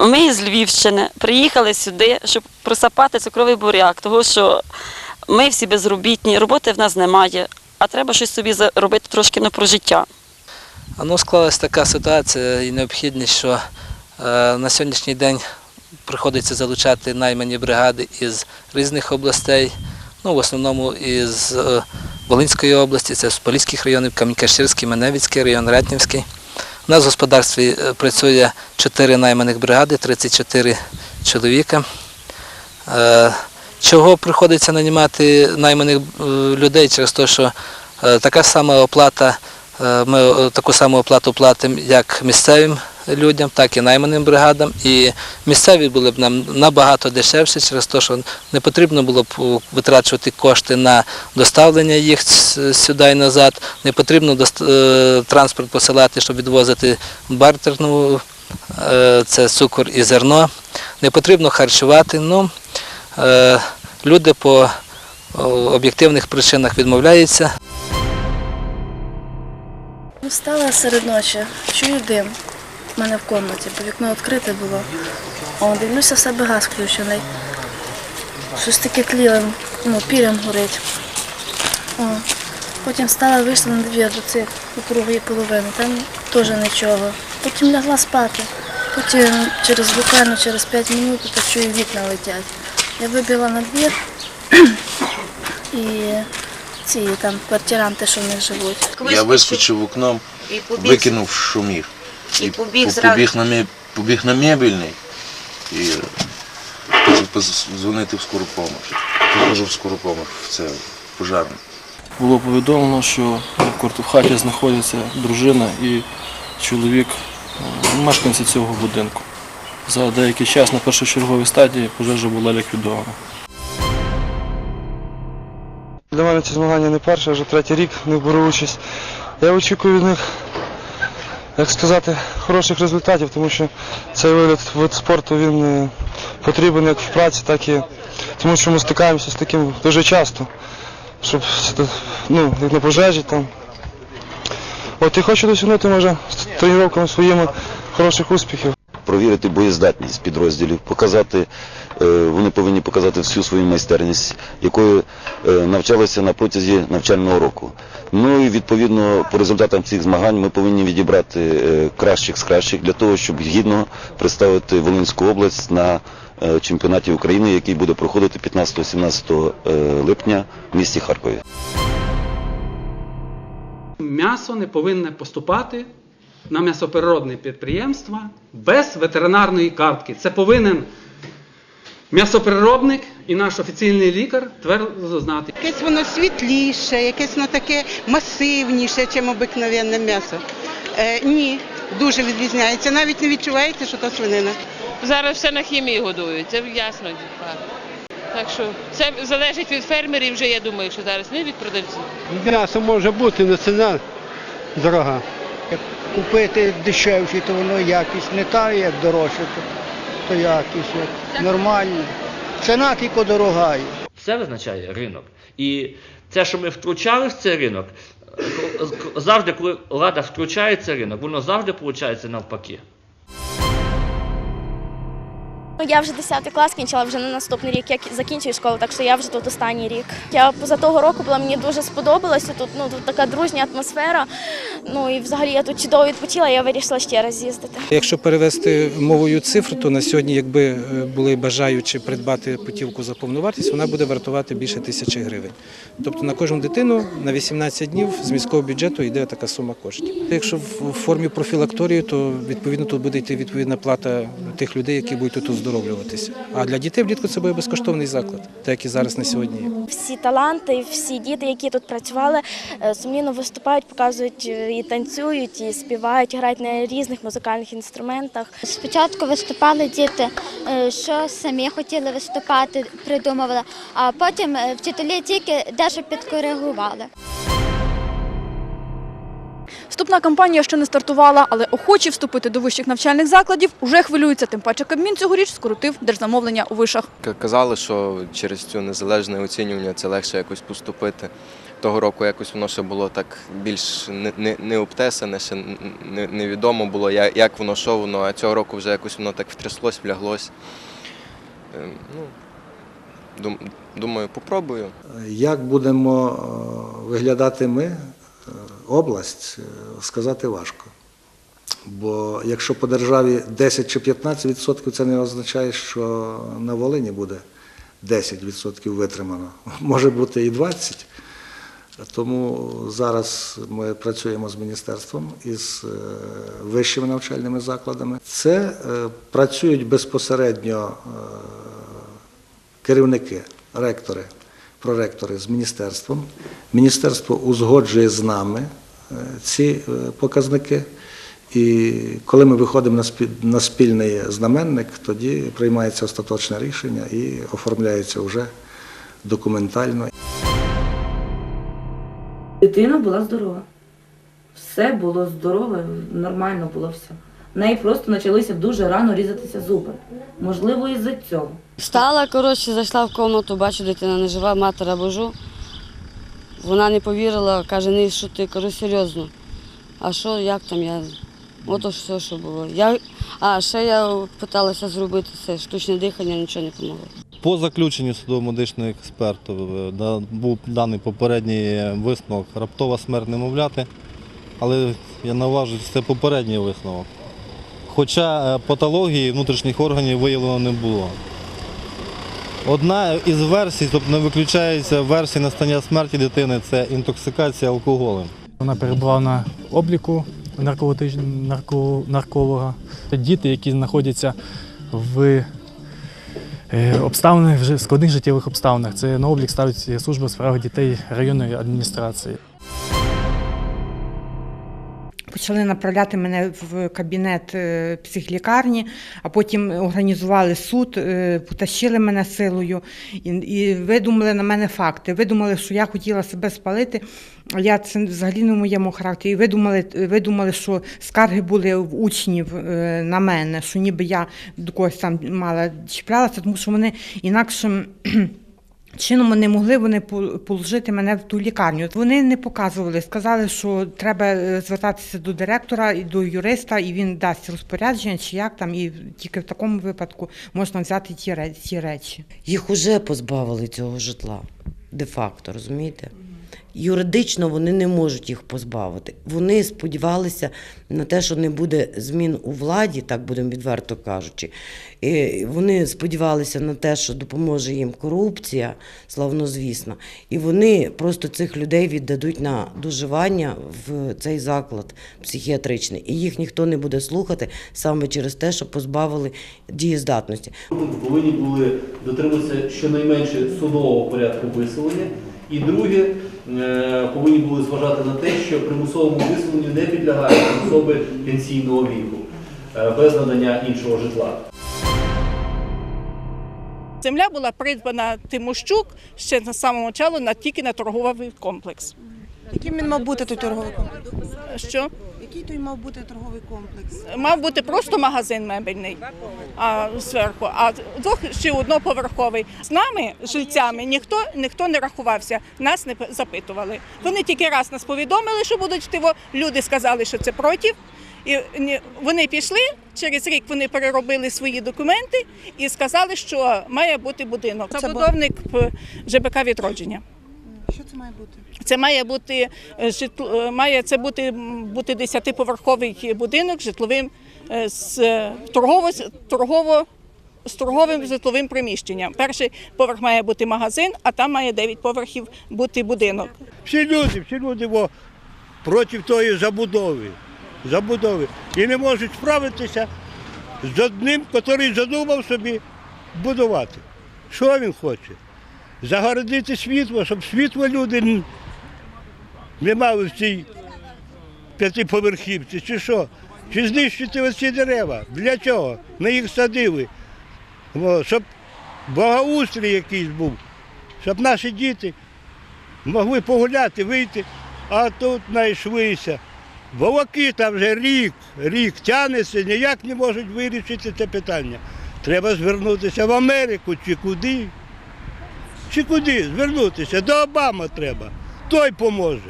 Ми з Львівщини приїхали сюди, щоб просапати цукровий буряк, тому що ми всі безробітні, роботи в нас немає, а треба щось собі заробити трошки на прожиття. А ну склалася така ситуація і необхідність, що е, на сьогоднішній день приходиться залучати наймані бригади із різних областей, ну в основному із е, Волинської області, це з Поліських районів, Камінь-Каширський, Маневицький район, Ратнівський. У нас в господарстві е, працює 4 найманих бригади, 34 чоловіка. Е, Чого приходиться нанімати найманих е, людей через те, що така сама оплата, ми таку саму оплату платимо як місцевим людям, так і найманим бригадам. І місцеві були б нам набагато дешевше через те, що не потрібно було б е, витрачувати кошти на доставлення їх сюди і назад, не потрібно е, транспорт посилати, щоб відвозити бартерну, е, це цукор і зерно. Не потрібно харчувати. Ну, Люди по об'єктивних причинах відмовляються. Встала серед ночі, чую дим в мене в кімнаті, бо вікно відкрите було. О, дивлюся, в себе газ включений. Щось таке тлілим, ну, пірям горить. О, потім встала, вийшла на двір до цих до другої половини, там теж нічого. Потім лягла спати. Потім через буквально через 5 минут так чую вікна летять. Я вибігла на двір і ці там квартиранти, що в них живуть. Я вискочив вікном, і викинув шумір. І побіг по- зразу. побіг на, мє- побіг на мебельний і хотів позвонити в скору допомогу. Приходжу в скору допомогу, в це пожарну. Було повідомлено, що в хаті знаходиться дружина і чоловік, е, мешканці цього будинку. За деякий час на першочерговій стадії пожежа була ліквідована. Для мене ці змагання не перше, вже третій рік них беру участь. Я очікую від них, як сказати, хороших результатів, тому що цей вигляд вид спорту він е, потрібен як в праці, так і тому що ми стикаємося з таким дуже часто, щоб ну, як на пожежі там. От і хочу досягнути може з тренуваннями своїми хороших успіхів. Провірити боєздатність підрозділів, показати, е, вони повинні показати всю свою майстерність, якою е, навчалися на протязі навчального року. Ну і відповідно по результатам цих змагань ми повинні відібрати е, кращих з кращих для того, щоб гідно представити Волинську область на чемпіонаті України, який буде проходити 15-17 е, липня в місті Харкові. М'ясо не повинне поступати на м'ясопереробні підприємства без ветеринарної картки. Це повинен м'ясопереробник і наш офіційний лікар твердо знати. Якесь воно світліше, якесь воно таке масивніше, ніж обикновенне м'ясо. Е, ні, дуже відрізняється. Навіть не відчуваєте, що то свинина. Зараз все на хімії годують, це ясно. так. Так що це залежить від фермерів вже, я думаю, що зараз не від продавців. М'ясо може бути, але ціна дорога. Купити дешевше, то воно якість не та, як дорожче, то, то якість як нормальна. Ціна тільки дорогає. Все визначає ринок. І те, що ми втручали в цей ринок, завжди, коли влада втручається в ринок, воно завжди виходить навпаки. Ну, Я вже 10 клас кінчила вже на наступний рік. Я кі- закінчую школу, так що я вже тут останній рік. Я поза того року була, мені дуже сподобалося. Тут ну тут така дружня атмосфера. Ну і взагалі я тут чудово відпочила. Я вирішила ще раз з'їздити. Якщо перевести мовою цифру, то на сьогодні, якби е, були бажаючі придбати путівку за повну вартість, вона буде вартувати більше тисячі гривень. Тобто на кожну дитину на 18 днів з міського бюджету йде така сума коштів. Якщо в формі профілакторію, то відповідно тут буде йти відповідна плата тих людей, які будуть тут оздоровлюватися. А для дітей влітку це буде безкоштовний заклад, так як і зараз на сьогодні є. Всі таланти, всі діти, які тут працювали, е, сумлінно виступають, показують е, і танцюють, і співають, і грають на різних музикальних інструментах. Спочатку виступали діти, е, що самі хотіли виступати, придумували, а потім вчителі тільки дещо підкоригували. Вступна кампанія ще не стартувала, але охочі вступити до вищих навчальних закладів уже хвилюються. Тим паче Кабмін цьогоріч скоротив держзамовлення у вишах. Казали, що через цю незалежне оцінювання це легше якось поступити того року якось воно ще було так більш не, не, не обтесане, ще не, невідомо було, як, воно, що воно, а цього року вже якось воно так втряслось, вляглось. Ем, Ну, дум, думаю, попробую. Як будемо е, виглядати ми, е, область, е, сказати важко. Бо якщо по державі 10 чи 15 відсотків, це не означає, що на Волині буде 10 відсотків витримано. Може бути і 20. Тому зараз ми працюємо з міністерством і з е, вищими навчальними закладами. Це е, працюють безпосередньо керівники, ректори, проректори з міністерством. Міністерство узгоджує з нами е, ці е, показники. І коли ми виходимо на спільний знаменник, тоді приймається остаточне рішення і оформляється вже документально. Дитина була здорова. Все було здорове, нормально було все. В неї просто почалися дуже рано різатися зуби. Можливо, із-за цього. Встала, коротше, зайшла в кімнату, бачу, дитина не жива, матера божу. Вона не повірила, каже, не що ти, кажу, серйозно. А що, як там я? Ото все, що було. Я... А ще я питалася зробити це штучне дихання, нічого не допомогло. По заключенню судово-медичного експерту е, був даний попередній висновок раптова смерть немовляти, але я наважуюсь, це попередній висновок. Хоча е, патології внутрішніх органів виявлено не було. Одна із версій, тобто не виключається версія настання смерті дитини, це інтоксикація алкоголем. Вона перебувала на обліку нарколога. Діти, які знаходяться в е, обставинах, складних життєвих обставинах. Це на облік ставить служба справи дітей районної адміністрації. Почали направляти мене в кабінет е, психлікарні, а потім організували суд, е, потащили мене силою і, і видумали на мене факти. Видумали, що я хотіла себе спалити. Я це взагалі не в моєму характері. Видумали, видумали, що скарги були в учнів е, на мене, що ніби я до когось там мала чіплялася, тому що вони інакшим. Чином не могли вони пол- положити мене в ту лікарню. Вони не показували, сказали, що треба е, звертатися до директора і до юриста, і він дасть розпорядження, чи як там, і тільки в такому випадку можна взяти ті, ті речі. Їх уже позбавили цього житла, де-факто, розумієте? Юридично вони не можуть їх позбавити. Вони сподівалися на те, що не буде змін у владі, так будемо відверто кажучи. І вони сподівалися на те, що допоможе їм корупція, славнозвісно. І вони просто цих людей віддадуть на доживання в цей заклад психіатричний. І їх ніхто не буде слухати саме через те, що позбавили дієздатності. повинні були дотримуватися щонайменше судового порядку виселення. І друге, е, повинні були зважати на те, що примусовому виселенню не підлягають особи пенсійного віку е, без надання іншого житла. Земля була придбана Тимощук ще на самому початку на тільки на торговий комплекс. Яким він мав бути той торговий комплекс? Що? Який той мав бути торговий комплекс? Мав бути просто магазин мебельний а, зверху, а двох ще одноповерховий. З нами, жильцями, ніхто ніхто не рахувався, нас не запитували. Вони тільки раз нас повідомили, що будуть тиво. Люди сказали, що це проти. І вони пішли. Через рік вони переробили свої документи і сказали, що має бути будинок. Забудовник ЖБК відродження. Це має бути? Це має бути е, житло, е, має це бути, бути десятиповерховий будинок з житловим е, з торгово, торгово з торговим житловим приміщенням. Перший поверх має бути магазин, а там має 9 поверхів бути будинок. Всі люди, всі люди во, проти тої забудови. забудови. І не можуть справитися з одним, який задумав собі будувати. Що він хоче? Загородити світло, щоб світло люди не мали в цій п'ятиповерхівці, чи що? Чи знищити оці дерева? Для чого? Ми їх садили. Щоб благоустрій якийсь був, щоб наші діти могли погуляти, вийти, а тут знайшлися. Волоки там вже рік, рік тянеться, ніяк не можуть вирішити це питання. Треба звернутися в Америку чи куди. Чи куди? Звернутися. До Обама треба. той поможе.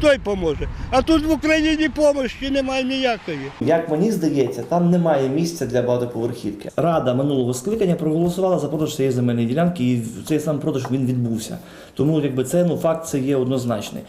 Той поможе. А тут в Україні допомоги немає ніякої. Як мені здається, там немає місця для багатоповерхівки. Рада минулого скликання проголосувала за продаж цієї земельної ділянки, і цей сам продаж він відбувся. Тому якби це ну факт це є однозначний.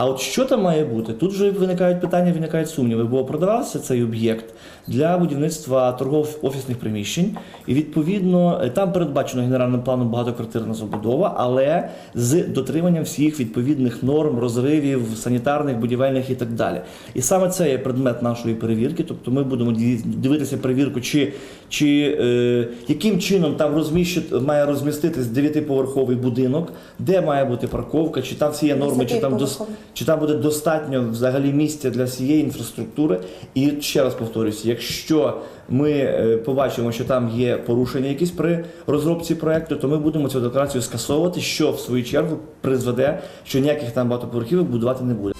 А от що там має бути? Тут вже виникають питання, виникають сумніви, бо продавався цей об'єкт для будівництва торгово-офісних приміщень, і відповідно е, там передбачено генеральним планом багатоквартирна забудова, але з дотриманням всіх відповідних норм, розривів, санітарних, будівельних і так далі. І саме це є предмет нашої перевірки. Тобто ми будемо дивитися перевірку, чи, чи е, яким чином там розміщити, має розміститись дев'ятиповерховий будинок, де має бути парковка, чи там всі є норми, чи там дос, чи там буде достатньо взагалі місця для всієї інфраструктури. І ще раз повторюся, якщо ми е, побачимо, що там є порушення якісь при розробці проекту, то ми будемо цю декларацію скасовувати, що в свою чергу призведе, що ніяких там багатоповерхівок будувати не буде.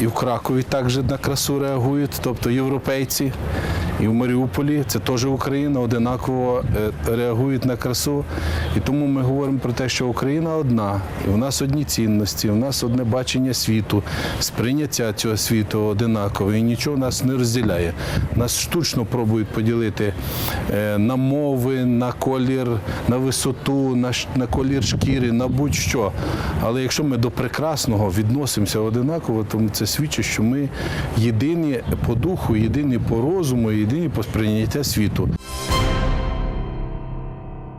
І в Кракові також на красу реагують, тобто європейці, і в Маріуполі, це теж Україна, одинаково е, реагують на красу. І тому ми говоримо про те, що Україна одна, і в нас одні цінності, в нас одне бачення світу, сприйняття цього світу одинакове, і нічого нас не розділяє. Нас штучно пробують поділити е, на мови, на колір, на висоту, на колір шкіри, на будь-що. Але якщо ми до прекрасного відносимося одинаково, то це свідчить, що ми єдині по духу, єдині по розуму, єдині по сприйняття світу.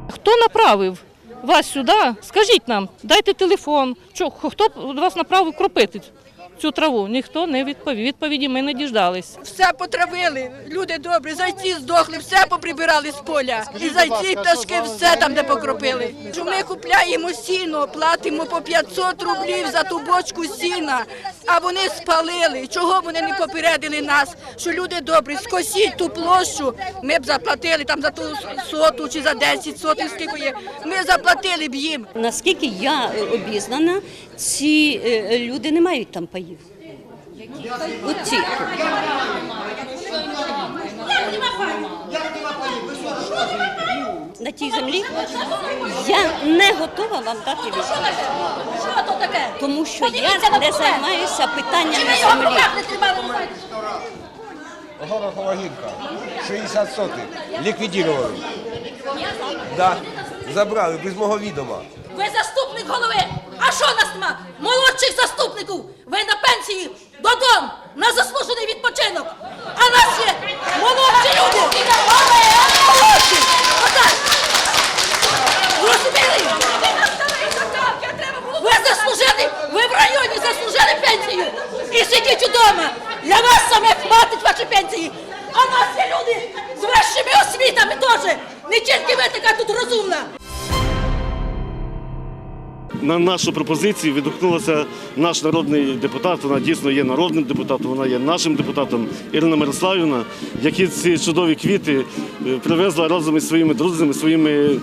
Хто направив вас сюди? Скажіть нам, дайте телефон. чого хто вас направив кропити цю траву? Ніхто не відповів. Відповіді ми не діждались. Все потравили, люди добрі, зайці здохли, все поприбирали з поля. І зайці, і пташки, все там, де покропили. Що ми купляємо сіно, платимо по 500 рублів за ту бочку сіна, а вони спалили. Чого вони не попередили нас? Що люди добрі, скосіть ту площу, ми б заплатили там за ту соту чи за 10 сотень, скільки є. Ми заплатили б їм. Наскільки я обізнана, ці е, люди не мають там паїв. Оці. На тій землі я не готова вам дати відповідь. Тому що я не займаюся питаннями землі. Горохова гірка, 60 сотих. Ліквідували. Да. Забрали без мого відома. Ви заступник голови. А що нас нема? Молодших заступників. Ви на пенсії додому на заслужений відпочинок. А нас є На нашу пропозицію відгукнулася наш народний депутат. Вона дійсно є народним депутатом, вона є нашим депутатом Ірина Мирославівна, які ці чудові квіти е, привезла разом із своїми друзями, своїми е,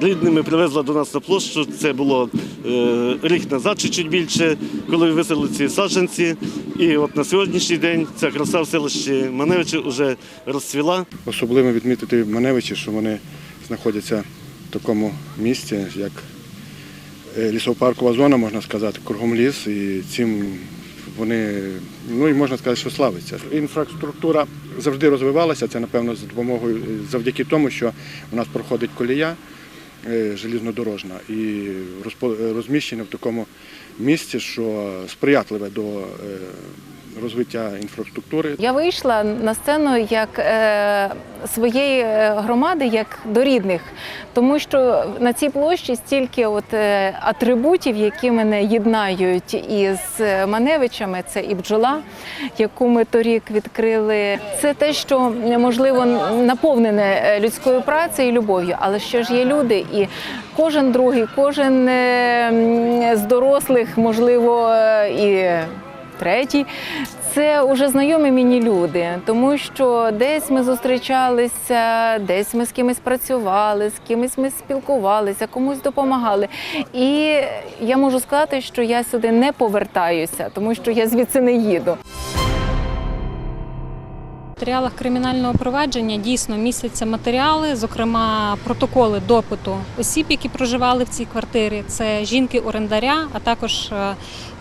рідними, привезла до нас на площу. Це було е, рік назад, чи чуть більше, коли висели ці саджанці. І от на сьогоднішній день ця краса в селищі Маневичі вже розцвіла. Особливо відмітити Маневичі, що вони знаходяться в такому місці, як лісопаркова зона, можна сказати, кругом ліс, і цим вони, ну і можна сказати, що славиться. Інфраструктура завжди розвивалася, це, напевно, за допомогою, завдяки тому, що у нас проходить колія е, желізнодорожна і розміщена в такому місці, що сприятливе до е, розвиття інфраструктури. Я вийшла на сцену як е, своєї е, громади, як до рідних, тому що на цій площі стільки от, е, атрибутів, які мене єднають із е, Маневичами. Це і бджола, яку ми торік відкрили. Це те, що можливо наповнене е, людською працею і любов'ю, але ще ж є люди, і кожен другий, кожен е, з дорослих, можливо, і третій. Це вже знайомі мені люди, тому що десь ми зустрічалися, десь ми з кимось працювали, з кимось ми спілкувалися, комусь допомагали. І я можу сказати, що я сюди не повертаюся, тому що я звідси не їду. Матеріалах кримінального провадження дійсно містяться матеріали, зокрема протоколи допиту осіб, які проживали в цій квартирі. Це жінки-орендаря, а також е,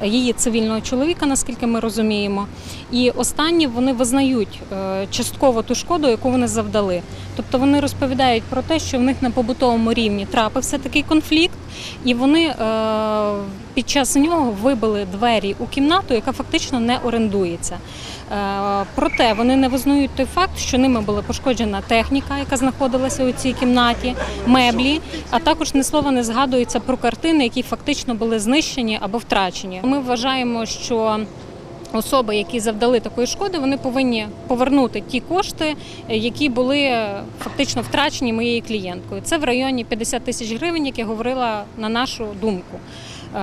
її цивільного чоловіка, наскільки ми розуміємо. І останні вони визнають е, частково ту шкоду, яку вони завдали. Тобто вони розповідають про те, що в них на побутовому рівні трапився такий конфлікт, і вони е, під час нього вибили двері у кімнату, яка фактично не орендується. Е, Проте вони не визнають той факт, що ними була пошкоджена техніка, яка знаходилася у цій кімнаті, меблі, а також ні слова не згадується про картини, які фактично були знищені або втрачені. Ми вважаємо, що Особи, які завдали такої шкоди, вони повинні повернути ті кошти, які були фактично втрачені моєю клієнткою. Це в районі 50 тисяч гривень, як я говорила на нашу думку. Е,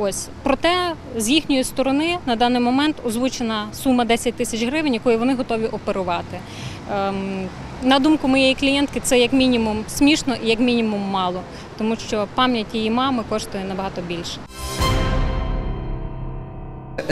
Ось проте з їхньої сторони на даний момент озвучена сума 10 тисяч гривень, якою вони готові оперувати. Ем, На думку моєї клієнтки, це як мінімум смішно і як мінімум мало, тому що пам'ять її мами коштує набагато більше.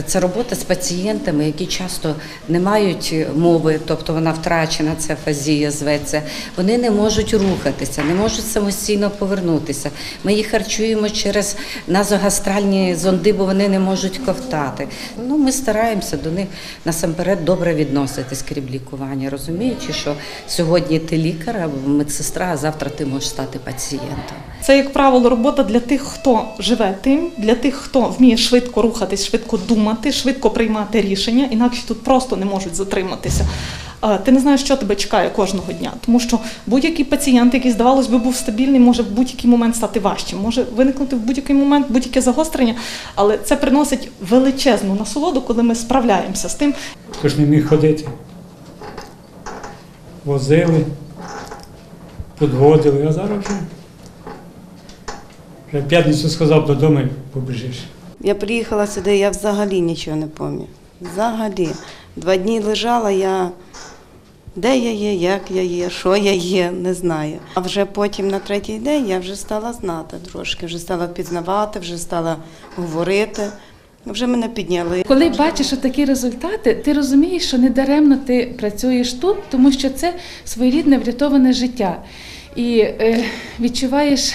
Це робота з пацієнтами, які часто не мають мови, тобто вона втрачена, це фазія зветься. Вони не можуть рухатися, не можуть самостійно повернутися. Ми їх харчуємо через назогастральні зонди, бо вони не можуть ковтати. Ну, ми стараємося до них насамперед добре відноситись крім лікування, розуміючи, що сьогодні ти лікар або медсестра, а завтра ти можеш стати пацієнтом. Це, як правило, робота для тих, хто живе тим, для тих, хто вміє швидко рухатись, швидко думати, швидко приймати рішення, інакше тут просто не можуть затриматися. Ти не знаєш, що тебе чекає кожного дня, тому що будь-який пацієнт, який, здавалось би, був стабільний, може в будь-який момент стати важчим, може виникнути в будь-який момент будь-яке загострення, але це приносить величезну насолоду, коли ми справляємося з тим. Хто ж не міг ходити. Возили, підводили, а зараз вже. Вже п'ятницю сказав додому побіжиш. Я приїхала сюди, я взагалі нічого не пам'ятаю. Взагалі. Два дні лежала, я де я є, як я є, що я є, не знаю. А вже потім на третій день я вже стала знати трошки, вже стала пізнавати, вже стала говорити. Вже мене підняли. Коли бачиш такі результати, ти розумієш, що не даремно ти працюєш тут, тому що це своєрідне врятоване життя. І е, відчуваєш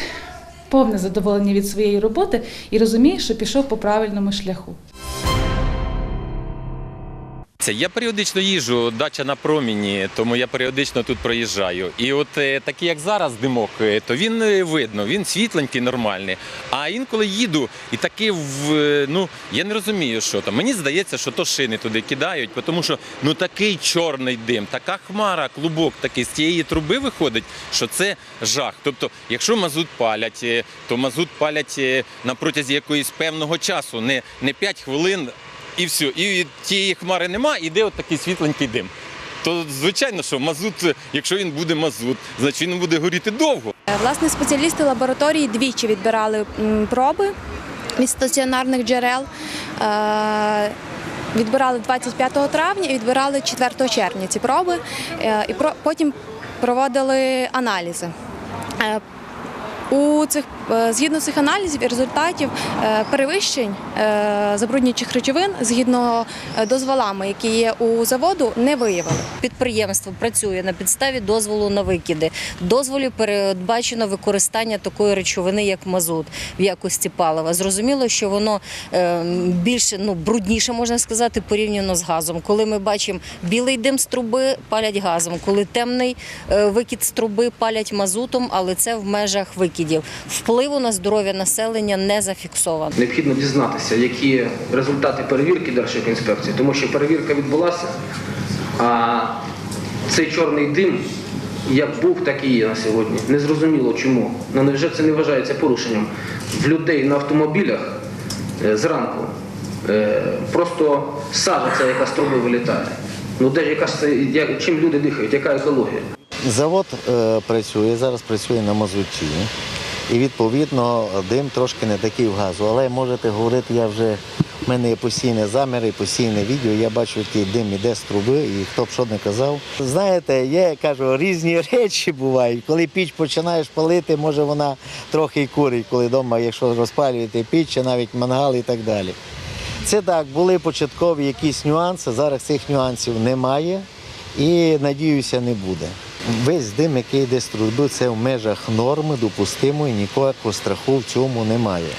повне задоволення від своєї роботи і розумієш, що пішов по правильному шляху. Це я періодично їжджу, дача на проміні, тому я періодично тут проїжджаю. І от е, такий, як зараз димок, е, то він е, видно, він світленький, нормальний. А інколи їду і таки в ну я не розумію, що там. Мені здається, що то шини туди кидають, тому що ну такий чорний дим, така хмара, клубок такий з тієї труби виходить, що це жах. Тобто, якщо мазут палять, то мазут палять на протязі якоїсь певного часу, не, не 5 хвилин. І все, і тієї хмари нема, іде от такий світленький дим. То звичайно, що мазут, якщо він буде мазут, значить він буде горіти довго. Е, Власне, спеціалісти лабораторії двічі відбирали проби від стаціонарних джерел. Е, Відбирали 25 травня і відбирали 4 червня ці проби, Е, і потім проводили аналізи. У цих е, згідно цих аналізів і результатів е, перевищень е, забруднюючих речовин згідно дозволами, які є у заводу, не виявили. Підприємство працює на підставі дозволу на викиди. Дозволі передбачено використання такої речовини, як мазут в якості палива. Зрозуміло, що воно більше ну брудніше можна сказати порівняно з газом. Коли ми бачимо білий дим з труби, палять газом. Коли темний викид з труби палять мазутом, але це в межах викидів. Впливу на здоров'я населення не зафіксовано. Необхідно дізнатися, які результати перевірки Держекоінспекції, тому що перевірка відбулася, а цей чорний дим як був, так і є на сьогодні. Незрозуміло чому. Ну невже це не вважається порушенням? В людей на автомобілях е, зранку е, просто сажа яка з труби вилітає. Ну де яка чим люди дихають, яка екологія? Завод е, працює, зараз працює на мазуті. І відповідно дим трошки не такий в газу. Але можете говорити, я вже в мене є постійні заміри, постійне відео. Я бачу, який дим іде з труби, і хто б що не казав. Знаєте, є кажу, різні речі бувають. Коли піч починаєш палити, може вона трохи й курить, коли вдома, якщо розпалюєте піч, чи навіть мангал і так далі. Це так, були початкові якісь нюанси. Зараз цих нюансів немає. І надіюся, не буде. Весь дим, який йде з труби, це в межах норми, допустимої, ніякого страху в цьому немає.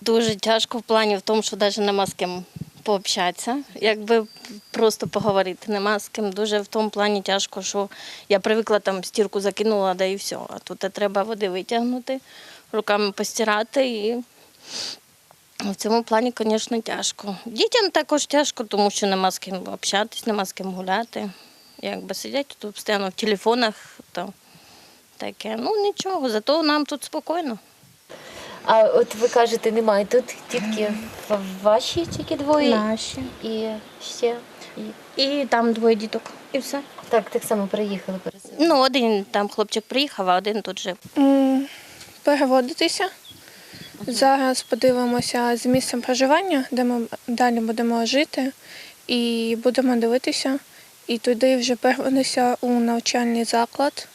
Дуже тяжко в плані в тому, що навіть нема з ким пообщатися, якби просто поговорити. Нема з ким. Дуже в тому плані тяжко, що я привикла там стірку закинула, да і все. А тут треба води витягнути, руками постирати і в цьому плані, звісно, тяжко. Дітям також тяжко, тому що нема з ким общатись, нема з ким гуляти. Якби сидять тут постійно в телефонах, то таке. Ну нічого, зато нам тут спокійно. А от ви кажете, немає тут тільки ваші тільки двоє? Наші. І ще. І... І там двоє діток. І все. Так, так само приїхали переселенці. Ну, один там хлопчик приїхав, а один тут жив. Переводитися. Зараз подивимося з місцем проживання, де ми далі будемо жити, і будемо дивитися. І туди вже переводитися у навчальний заклад.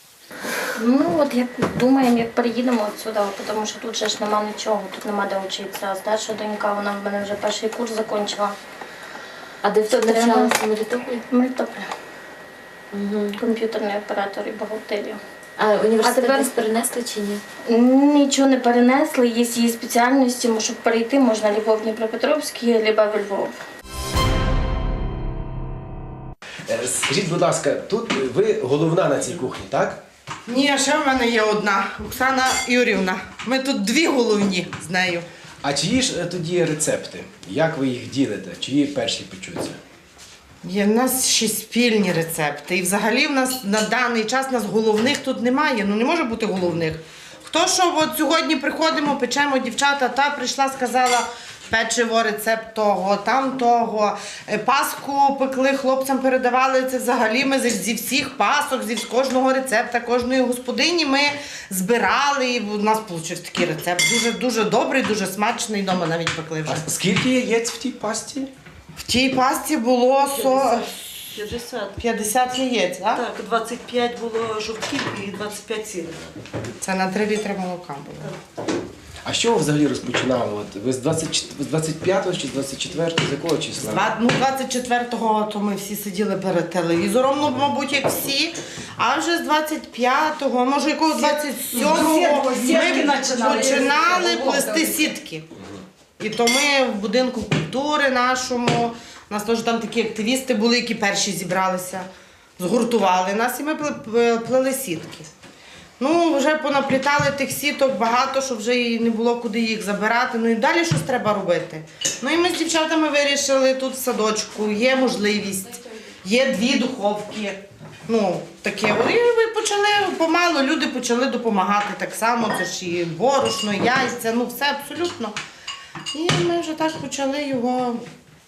Ну, от як думаємо, як переїдемо відсюди, тому що тут же ж нема нічого, тут нема де вчитися. А старша донька, вона в мене вже перший курс закінчила. А де Це ви навчалися в Мелітополі? Мелітополі. Комп'ютерний оператор і бухгалтерія. А університет А тепер- перенесли чи ні? Нічого не перенесли, є її спеціальності, щоб перейти можна либо в Дніпропетровський, либо в Львов. Е, Скажіть, будь ласка, тут ви головна на цій кухні, так? Ні, ще в мене є одна Оксана Юрівна. Ми тут дві головні з нею. А чиї ж е, тоді рецепти? Як ви їх ділите? Чиї перші печуться? Є в нас ще спільні рецепти. І взагалі в нас на даний час нас головних тут немає. Ну не може бути головних. Хто що от сьогодні приходимо, печемо дівчата, та прийшла, сказала печиво, рецепт того, там того. Е, Паску пекли, хлопцям передавали це взагалі. Ми зі, всіх пасок, зі кожного рецепта, кожної господині ми збирали. І у нас вийшов такий рецепт. Дуже дуже добрий, дуже смачний. Дома навіть пекли вже. А скільки яєць в тій пасті? В тій пасті було со... 50. 50 яєць, так? Так, 25 було жовтків і 25 сірих. Це на 3 літри молока було. А що ви взагалі розпочинали? От ви з 20 з 25 чи з 24 з якого числа? Два- Ну, 24-го то ми всі сиділи перед телевізором, ну, мабуть, як всі. А вже з 25-го, може, якого 27-го Сітки ми починали. починали плести сітки. І то ми в будинку культури нашому, у нас теж там такі активісти були, які перші зібралися, згуртували нас, і ми плели сітки. Ну, вже понаплітали тих сіток багато, що вже і не було куди їх забирати. Ну і далі щось треба робити. Ну і ми з дівчатами вирішили тут в садочку, є можливість, є дві духовки. Ну, таке. І ми почали помалу, люди почали допомагати так само. Це ж і борошно, яйця, ну все абсолютно. І ми вже так почали його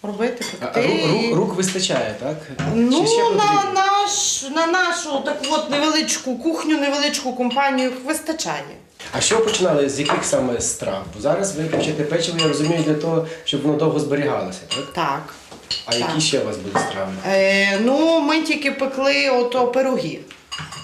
робити, А, пекти. рук, рук вистачає, так? Ну, Чи ще на, потрібно? наш, на нашу так от невеличку кухню, невеличку компанію вистачає. А що ви починали з яких саме страв? Бо зараз ви печете печиво, я розумію, для того, щоб воно довго зберігалося, так? Так. А які ще у вас були страви? Е, ну, ми тільки пекли ото пироги.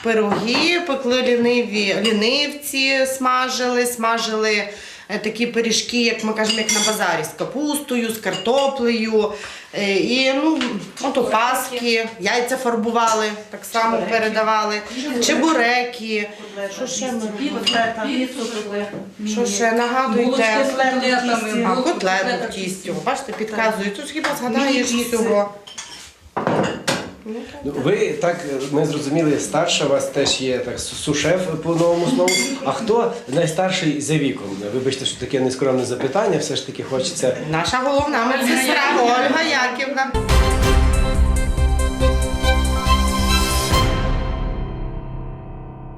Пироги, пекли ліниві, лінивці, смажили, смажили такі пиріжки, як ми кажемо, як на базарі, з капустою, з картоплею. Е, і ну, ото паски, яйця фарбували, так само передавали, чебуреки. Що ще ми робили? Що ще нагадуйте? А, котлету в тісті. Бачите, підказують. Тут хіба згадаєш цього. Ви так, ми зрозуміли, старша, у вас теж є так сушеф по новому слову. А хто найстарший за віком? Вибачте, що таке нескромне запитання, все ж таки хочеться. Наша головна медсестра Ольга Яківна.